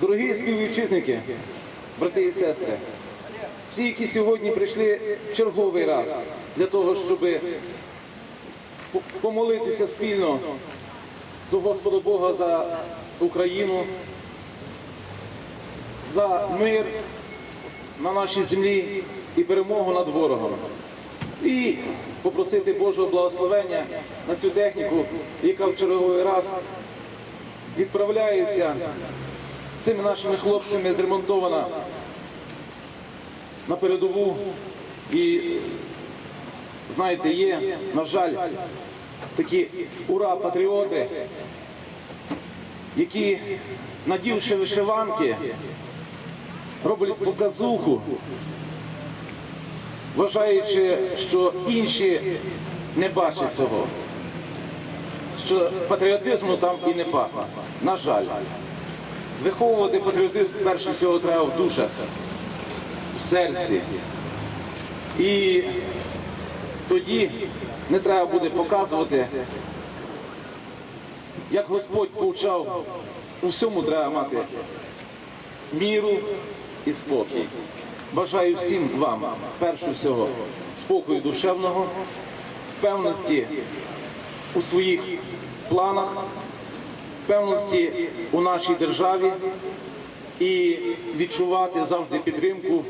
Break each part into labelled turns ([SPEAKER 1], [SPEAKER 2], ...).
[SPEAKER 1] Дорогі співвітчизники, брати і сестри, всі, які сьогодні прийшли черговий раз для того, щоб помолитися спільно до Господа Бога за Україну, за мир на нашій землі і перемогу над ворогом. І попросити Божого благословення на цю техніку, яка в черговий раз відправляється цими нашими хлопцями зремонтована на передову. І знаєте, є, на жаль, такі ура-патріоти, які, надівши вишиванки, роблять показуху, вважаючи, що інші не бачать цього, що патріотизму там і не пахне. На жаль, виховувати патріотизм перше всього треба в душах, в серці. І тоді не треба буде показувати, як Господь повчав, у всьому треба мати міру і спокій. Бажаю всім вам, перше всього, спокою душевного, впевненості у своїх планах, впевненості у нашій державі і відчувати завжди підтримку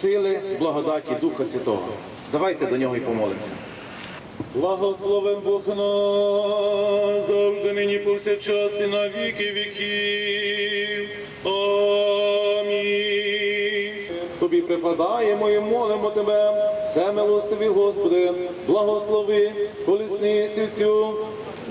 [SPEAKER 1] сили, благодаті Духа Святого. Давайте до нього і помолимося. Благословен Бог нас, завжди нині повсякчас і на віки віків. Припадаємо і молимо тебе, все милостиві Господи, благослови колісницю цю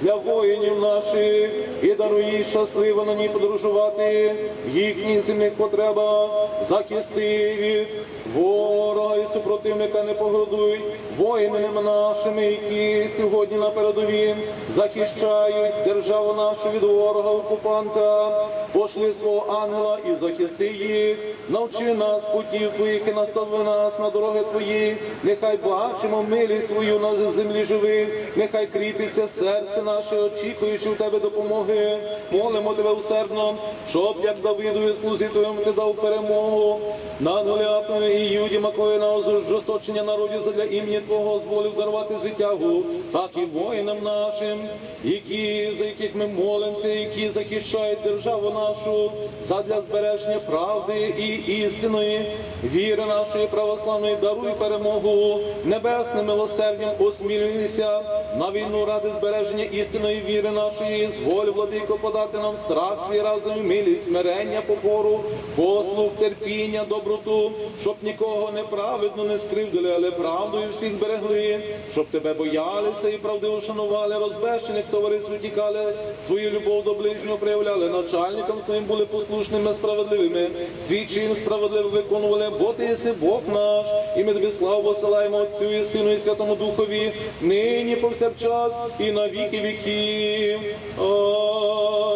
[SPEAKER 1] для воїнів наших і даруй щасливо на ній подорожувати в їхніх земних потребах, захисти від ворога і супротивника не погодуй, воїнами нашими, які сьогодні на передовій захищають державу нашу від ворога окупанта, пошли свого ангела і захисти їх, навчи нас путів твоїх і настави нас на дороги твої, нехай бачимо милість твою на землі живих, нехай кріпиться серце наше, очікуючи в тебе допомоги. Молимо тебе усердно, щоб як Давидові слузі твоєму ти дав перемогу над Голіафом і Юді Макою на жорсточення народів задля імені Твого зволив дарувати життягу, так і воїнам нашим, які, за яких ми молимося, які захищають державу нашу задля збереження правди і істинної віри нашої православної, даруй перемогу небесним милосердям осмілюйся на війну ради збереження істинної віри нашої, зволь, владико, подати нам страх і разом милість, смирення, покору, послуг, терпіння, доброту, щоб нікого неправедно не скривдили, але правдою всіх зберегли, щоб тебе боялися і правдиво шанували, розбещених товариств тікали, свою любов до ближнього проявляли, начальникам своїм були послушними, справедливими, свій чин справедливо виконували, бо ти єси Бог наш, і ми тобі славу посилаємо Отцю і Сину і Святому Духові, нині повсякчас і на віки віків.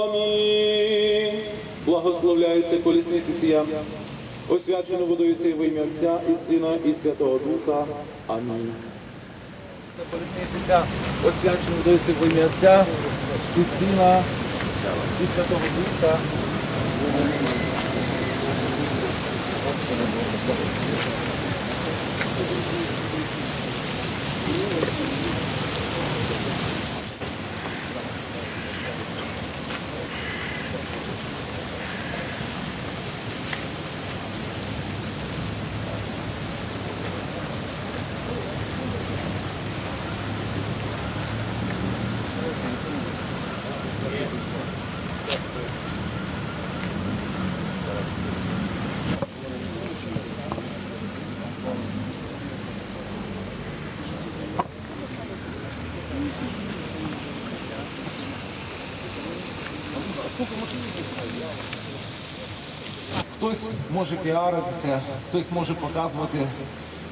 [SPEAKER 1] Амінь. Благословляється колісниця ція, освячено водою цієї во ім'я Отця і Сина і Святого Духа. Амінь. Колісниця освячено водою во ім'я Отця і Сина і Святого Духа. Хтось може піаритися, хтось може показувати,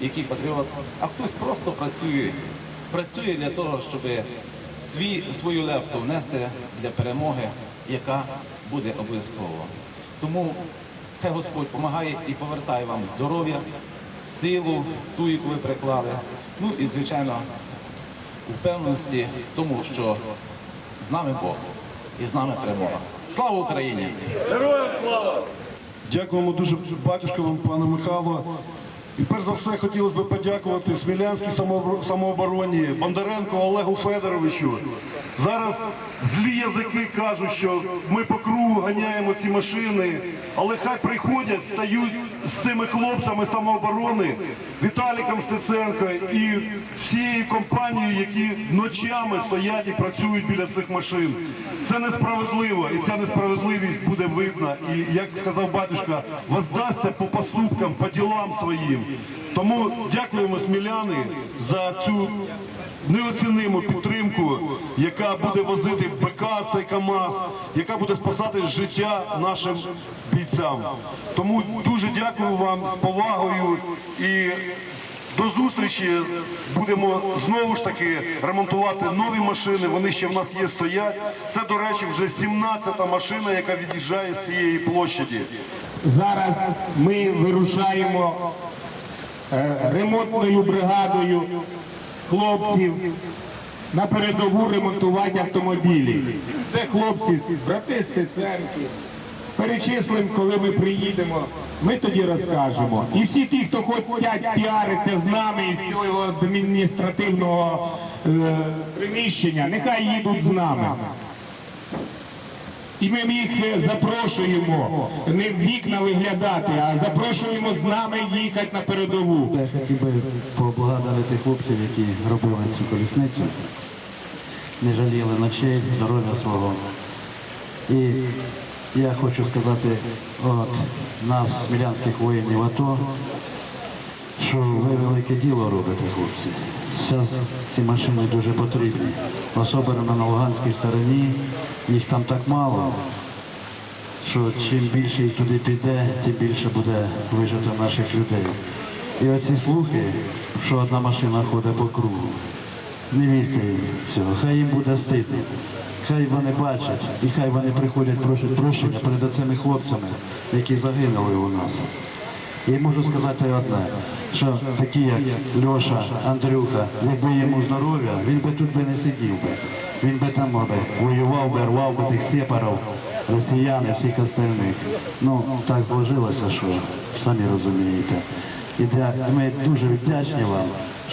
[SPEAKER 1] який патріот, а хтось просто працює. Працює для того, щоб свою лепту внести для перемоги, яка буде обов'язково. Тому хай Господь допомагає і повертає вам здоров'я, силу, ту, яку ви приклали. Ну і, звичайно, впевненості в тому, що з нами Бог.
[SPEAKER 2] і з нами перемога. Слава Україні! Героям слава!
[SPEAKER 3] Дякуємо дуже батюшка вам, пане Михайло. І перш за все хотілося б подякувати Смілянській самообороні, Бондаренко Олегу Федоровичу. Зараз злі язики кажуть, що ми по кругу ганяємо ці машини, але хай приходять, стають з цими хлопцями самооборони, Віталіком Стеценко і всією компанією, які ночами стоять і працюють біля цих машин. Це несправедливо, і ця несправедливість буде видна. І як сказав батюшка, воздасться по поступкам, по ділам своїм. Тому дякуємо сміляни за цю неоціниму підтримку, яка буде возити БК цей КАМАЗ, яка буде спасати життя нашим бійцям. Тому дуже дякую вам з повагою і до зустрічі. Будемо знову ж таки ремонтувати нові машини. Вони ще в нас є, стоять. Це, до речі, вже 17-та машина, яка від'їжджає з цієї площаді.
[SPEAKER 4] Зараз ми вирушаємо е, ремонтною бригадою хлопців на передову ремонтувати автомобілі. Це хлопці, брати церкви. Перечислимо, коли ми приїдемо, ми тоді розкажемо. І всі ті, хто хочуть піаритися з нами із цього адміністративного е, приміщення, нехай їдуть з нами. І ми їх е, запрошуємо не в вікна виглядати, а запрошуємо з нами їхати на передову.
[SPEAKER 5] Я хотів би поблагодарити хлопців, які робили цю колісницю, не жаліли ночей, здоров'я свого. І я хочу сказати от нас, смілянських воїнів АТО, що ви велике діло робите, хлопці. Зараз ці машини дуже потрібні. Особливо на Луганській стороні, їх там так мало, що чим більше їх туди піде, тим більше буде вижито наших людей. І оці слухи, що одна машина ходить по кругу, не вірте їм цього, хай їм буде стидно. Хай вони бачать і хай вони приходять просять прощення перед цими хлопцями, які загинули у нас. І можу сказати одне, що такі, як Льоша, Андрюха, якби йому здоров'я, він би тут би не сидів би. Він би там би воював би, рвав би тих сепарів, росіян і всіх остальних. Ну, так зложилося, що самі розумієте. І ми дуже вдячні вам,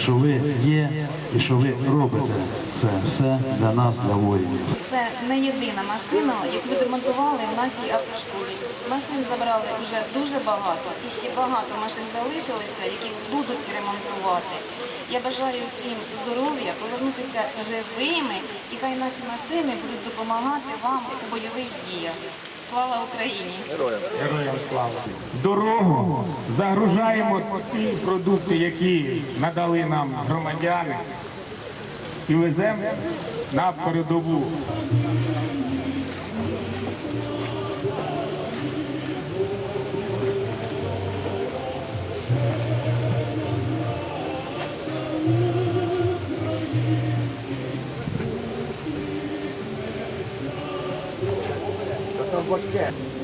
[SPEAKER 5] що ви є і що ви робите це все для нас, для воїнів.
[SPEAKER 6] Це не єдина машина, яку відремонтували в нашій автошколі. Машин забрали вже дуже багато, і ще багато машин залишилися, які будуть ремонтувати. Я бажаю всім здоров'я, повернутися живими, і хай наші машини будуть допомагати вам у бойових діях. Слава Україні!
[SPEAKER 4] Героям слава! Дорогу загружаємо ті продукти, які надали нам громадяни, і веземо на передову. What's that?